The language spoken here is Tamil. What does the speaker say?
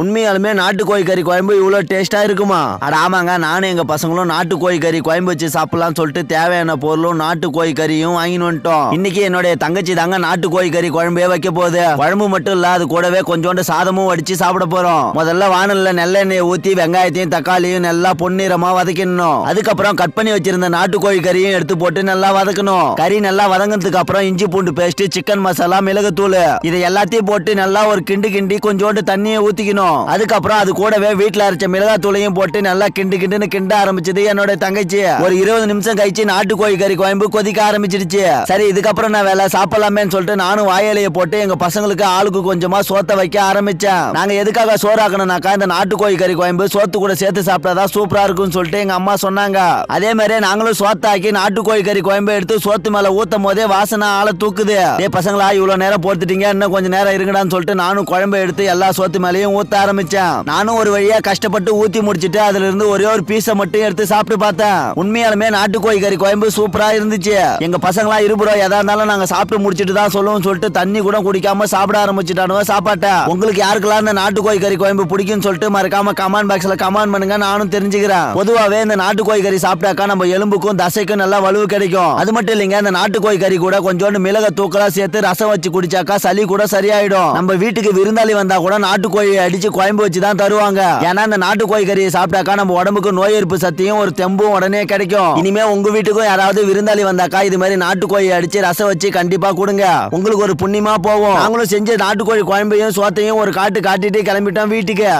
உண்மையாலுமே நாட்டுக்கோழி கறி குழம்பு இவ்வளோ டேஸ்ட்டாக இருக்குமா? அட ஆமாங்க நானும் எங்கள் பசங்களும் நாட்டுக்கோழி கறி குழம்பு வச்சு சாப்பிட்லாம்னு சொல்லிட்டு தேவையான பொருளும் நாட்டுக்கோழி கறியும் வாங்கின்னு வந்துட்டோம். இன்னைக்கு என்னுடைய தங்கச்சி தாங்க நாட்டுக்கோழி கறி குழம்பே வைக்க போகுது. குழம்பு மட்டும் இல்லை அது கூடவே கொஞ்சோண்டு சாதமும் வடிச்சு சாப்பிட போகிறோம் முதல்ல வானல்ல நெல்லெண்ணெயை ஊற்றி வெங்காயத்தையும் தக்காளியும் நல்லா பொன்னிறமாக வதக்கிடணும். அதுக்கப்புறம் கட் பண்ணி வச்சிருந்த நாட்டுக்கோழி கறியும் எடுத்து போட்டு நல்லா வதக்கணும். கறி நல்லா வதங்கினதுக்கு அப்புறம் இஞ்சி பூண்டு பேஸ்ட் சிக்கன் மசாலா மிளகுத்தூள் இதை எல்லாத்தையும் போட்டு நல்லா ஒரு கிண்டு கிண்டி கொஞ்சோண்டு தண்ணியை ஊத்திக்கணும் அதுக்கப்புறம் அது கூடவே வீட்டுல அரைச்ச மிளகாத்தூளையும் போட்டு நல்லா கிண்டு கிண்டுன்னு கிண்ட ஆரம்பிச்சது என்னோட தங்கச்சி. ஒரு இருபது நிமிஷம் கழிச்சு நாட்டுக்கோழி கறி குழம்பு கொதிக்க ஆரம்பிச்சிடுச்சு. சரி இதுக்கப்புறம் நான் வேலை சாப்பிடலாமேன்னு சொல்லிட்டு நானும் வாயிலையை போட்டு எங்க பசங்களுக்கு ஆளுக்கு கொஞ்சமா சோத்த வைக்க ஆரம்பிச்சேன். நாங்க எதுக்காக சோறாக்கணும்னாக்கா இந்த நாட்டுக்கோழி கறி குழம்பு சோத்து கூட சேர்த்து சாப்பிட்டாதான் சூப்பரா இருக்கும்னு சொல்லிட்டு எங்க அம்மா சொன்னாங்க. அதே மாதிரி நாங்களும் சோத்தாக்கி நாட்டுக்கோழி கறி குழம்பு எடுத்து சோத்து மேல ஊத்தும் போதே வாசனை ஆள தூக்குது. ஏ பசங்களா இவ்வளவு நேரம் போட்டுட்டீங்க இன்னும் கொஞ்சம் நேரம் இருங்கடான்னு சொல்லிட்டு நானும் குழம்பு எடுத்து எல்லா சோத்து மேலையும் ஊத்த ஆரம்பிச்சேன். நானும் ஒரு வழியா கஷ்டப்பட்டு ஊத்தி முடிச்சிட்டு அதுல இருந்து ஒரே ஒரு பீஸை மட்டும் எடுத்து சாப்பிட்டு பார்த்தேன். உண்மையாலுமே நாட்டுக்கோழி கறி குழம்பு சூப்பரா இருந்துச்சு. எங்க பசங்களா இருபுறோம் எதா இருந்தாலும் நாங்க சாப்பிட்டு முடிச்சிட்டு தான் சொல்லுவோம் சொல்லிட்டு தண்ணி கூட குடிக்காம சாப்பிட ஆரம்பிச்சுட்டானுவ சாப்பாட்டை. உங்களுக்கு யாருக்கெல்லாம் இந்த நாட்டுக்கோழி கறி குழம்பு பிடிக்கும்னு சொல்லிட்டு மறக்காம கமெண்ட் பாக்ஸ்ல கமெண்ட் பண்ணுங்க நானும் தெரிஞ்சுக்கிறேன். பொதுவாவே இந்த நாட்டுக்கோழி கறி சாப்பிட்டாக்கா நம்ம எலும்புக்கும் தசைக்கும் நல்லா வலுவு கிடைக்கும். அது மட்டும் இல்லைங்க இந்த நாட்டுக்கோழி கறி கூட கொஞ்சோண்டு மிளக தூக்கலா சேர்த்து ரசம் வச்சு குடிச்சாக்கா சளி கூட சரியாயிடும். நம்ம வீட்டுக்கு விருந்தாளி வந்தா கூட நாட்டுக்கோழி அடிச்சு குழம்பு வச்சு தான் தருவாங்க. ஏன்னா இந்த நாட்டுக்கோழி கறியை சாப்பிட்டாக்கா நம்ம உடம்புக்கு நோய் எதிர்ப்பு சக்தியும் ஒரு தெம்பும் உடனே கிடைக்கும். இனிமே உங்க வீட்டுக்கும் யாராவது விருந்தாளி வந்தாக்கா இது மாதிரி நாட்டுக்கோழி அடிச்சு ரசம் வச்சு கண்டிப்பா கொடுங்க. உங்களுக்கு ஒரு புண்ணியமா போவோம் நாங்களும் செஞ்ச நாட்டுக்கோழி குழம்பையும் சோத்தையும் ஒரு காட்டு காட்டிட்டு கிளம்பிட்டோம் வீட்டுக்கு.